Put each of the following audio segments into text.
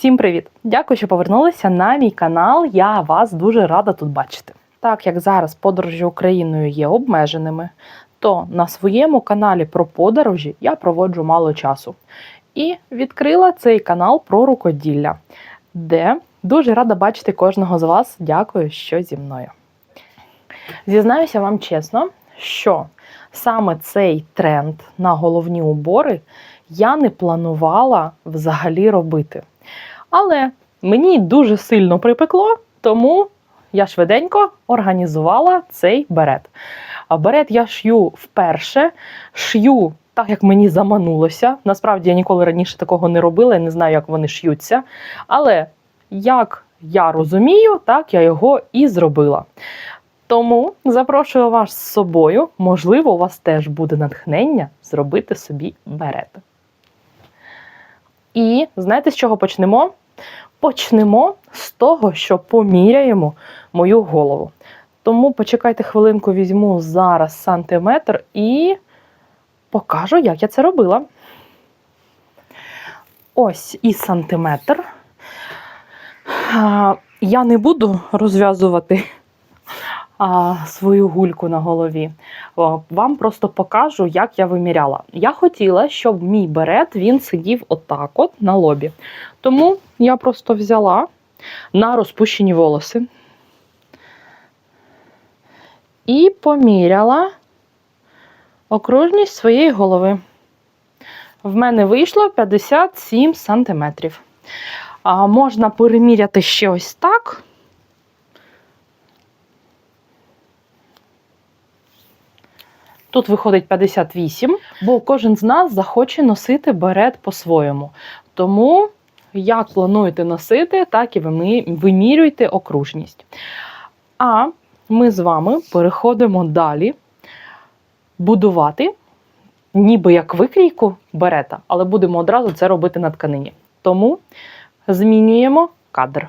Всім привіт! Дякую, що повернулися на мій канал. Я вас дуже рада тут бачити. Так як зараз подорожі Україною є обмеженими, то на своєму каналі про подорожі я проводжу мало часу. І відкрила цей канал про рукоділля, де дуже рада бачити кожного з вас. Дякую, що зі мною. Зізнаюся вам чесно, що саме цей тренд на головні убори я не планувала взагалі робити. Але мені дуже сильно припекло, тому я швиденько організувала цей берет. А берет я шью вперше, шью так, як мені заманулося. Насправді я ніколи раніше такого не робила, я не знаю, як вони ш'ються. Але як я розумію, так я його і зробила. Тому запрошую вас з собою. Можливо, у вас теж буде натхнення зробити собі берет. І знаєте, з чого почнемо? Почнемо з того, що поміряємо мою голову. Тому почекайте хвилинку, візьму зараз сантиметр і покажу, як я це робила. Ось і сантиметр. Я не буду розв'язувати а, свою гульку на голові. Вам просто покажу, як я виміряла. Я хотіла, щоб мій берет він сидів отак от на лобі. Тому я просто взяла на розпущені волоси і поміряла окружність своєї голови. В мене вийшло 57 сантиметрів. Можна переміряти ще ось так. Тут виходить 58, бо кожен з нас захоче носити берет по-своєму. Тому, як плануєте носити, так і ви вимірюйте окружність. А ми з вами переходимо далі будувати, ніби як викрійку берета, але будемо одразу це робити на тканині. Тому змінюємо кадр.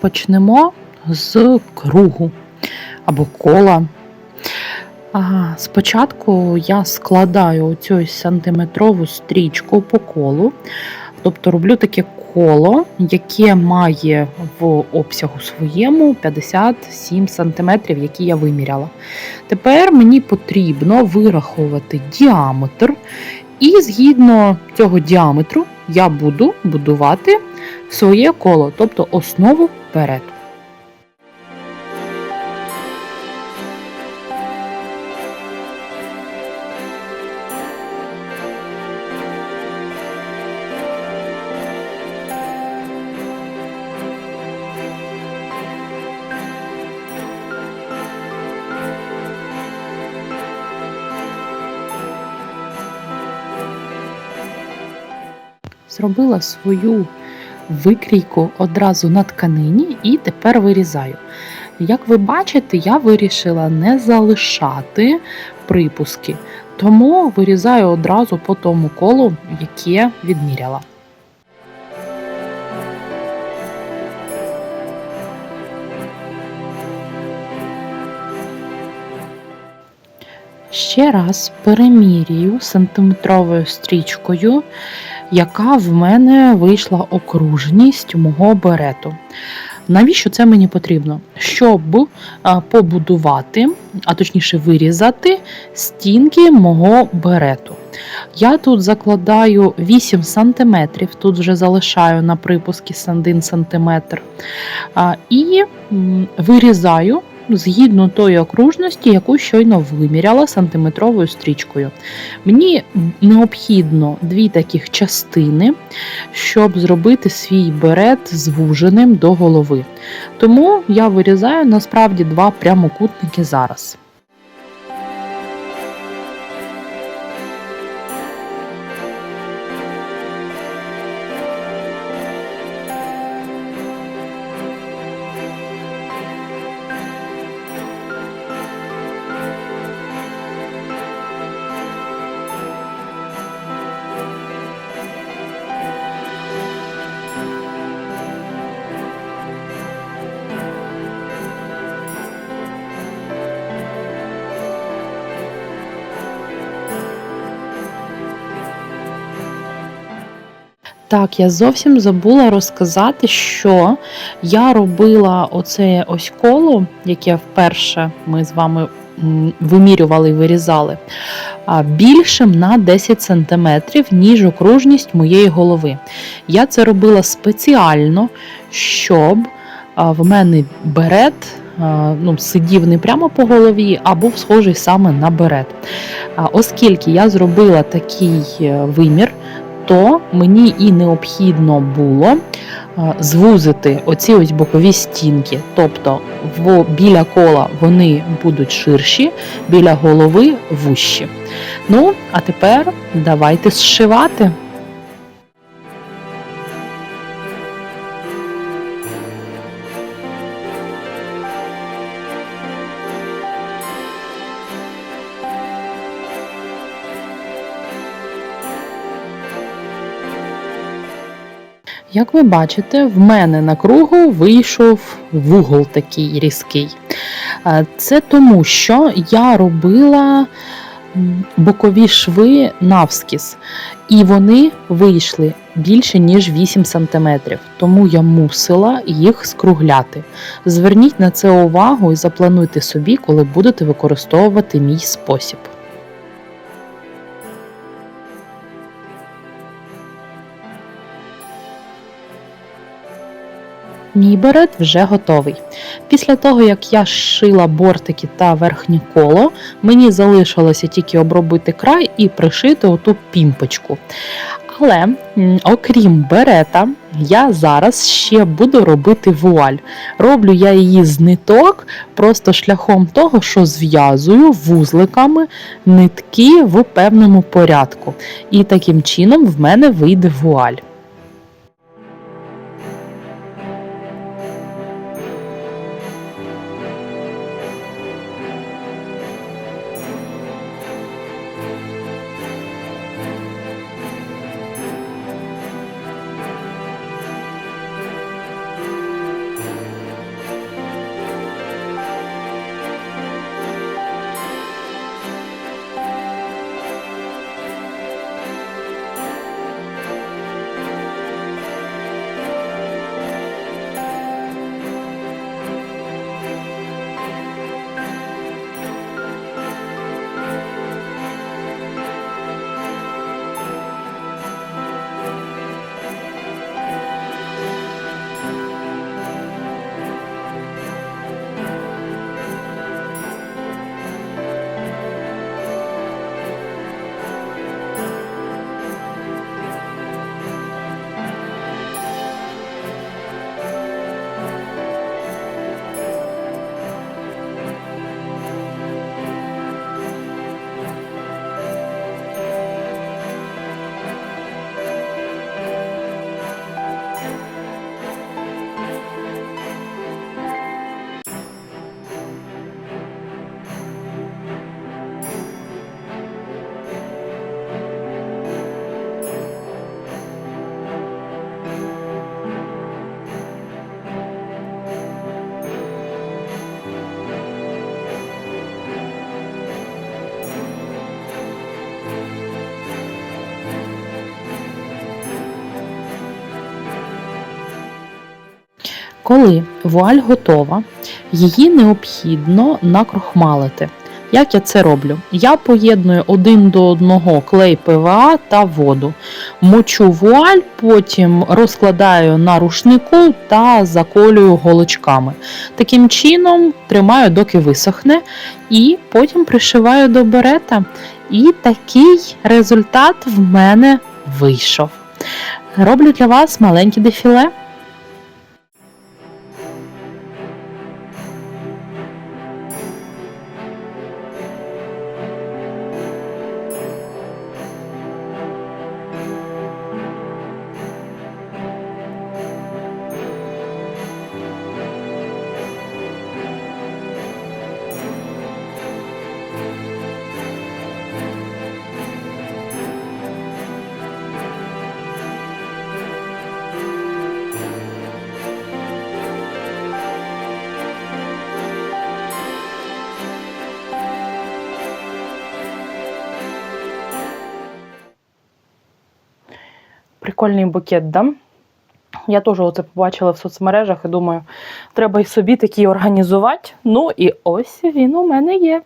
Почнемо з кругу або кола. Ага, Спочатку я складаю цю сантиметрову стрічку по колу, тобто роблю таке коло, яке має в обсягу своєму 57 сантиметрів, які я виміряла. Тепер мені потрібно вирахувати діаметр, і згідно цього діаметру я буду будувати своє коло, тобто основу перету. Зробила свою викрійку одразу на тканині і тепер вирізаю. Як ви бачите, я вирішила не залишати припуски, тому вирізаю одразу по тому колу, яке відміряла. Ще раз перемірюю сантиметровою стрічкою яка в мене вийшла окружність мого берету. Навіщо це мені потрібно? Щоб побудувати, а точніше вирізати стінки мого берету. Я тут закладаю 8 см, тут вже залишаю на припуски 1 см. І вирізаю згідно тої окружності, яку щойно виміряла сантиметровою стрічкою. Мені необхідно дві таких частини, щоб зробити свій берет звуженим до голови. Тому я вирізаю насправді два прямокутники зараз. Так, я зовсім забула розказати, що я робила оце ось коло, яке вперше ми з вами вимірювали і вирізали, більшим на 10 см, ніж окружність моєї голови. Я це робила спеціально, щоб в мене берет ну, сидів не прямо по голові, а був схожий саме на берет. Оскільки я зробила такий е, вимір, то мені і необхідно було е, звузити оці ось бокові стінки. Тобто біля кола вони будуть ширші, біля голови вущі. Ну, а тепер давайте зшивати. Як ви бачите, в мене на кругу вийшов вугол такий різкий. Е, Це тому, що я робила бокові шви навскіз, і вони вийшли більше, ніж 8 см, тому я мусила їх скругляти. Зверніть на це увагу і заплануйте собі, коли будете використовувати мій спосіб. Мій берет вже готовий. Після того, як я шила бортики та верхнє коло, мені залишилося тільки обробити край і пришити оту пімпочку. Але окрім берета, я зараз ще буду робити вуаль. Роблю я її з ниток, просто шляхом того, що зв'язую вузликами нитки в певному порядку. І таким чином в мене вийде вуаль. Коли вуаль готова, її необхідно накрохмалити. Як я це роблю? Я поєдную один до одного клей ПВА та воду. Мочу вуаль, потім розкладаю на рушнику та заколюю голочками. Таким чином тримаю, доки висохне, і потім пришиваю до берета. І такий результат в мене вийшов. Роблю для вас маленьке дефіле. Прикольний букет, да? Я теж оце побачила в соцмережах і думаю, треба і собі такий організувати. Ну і ось він у мене є.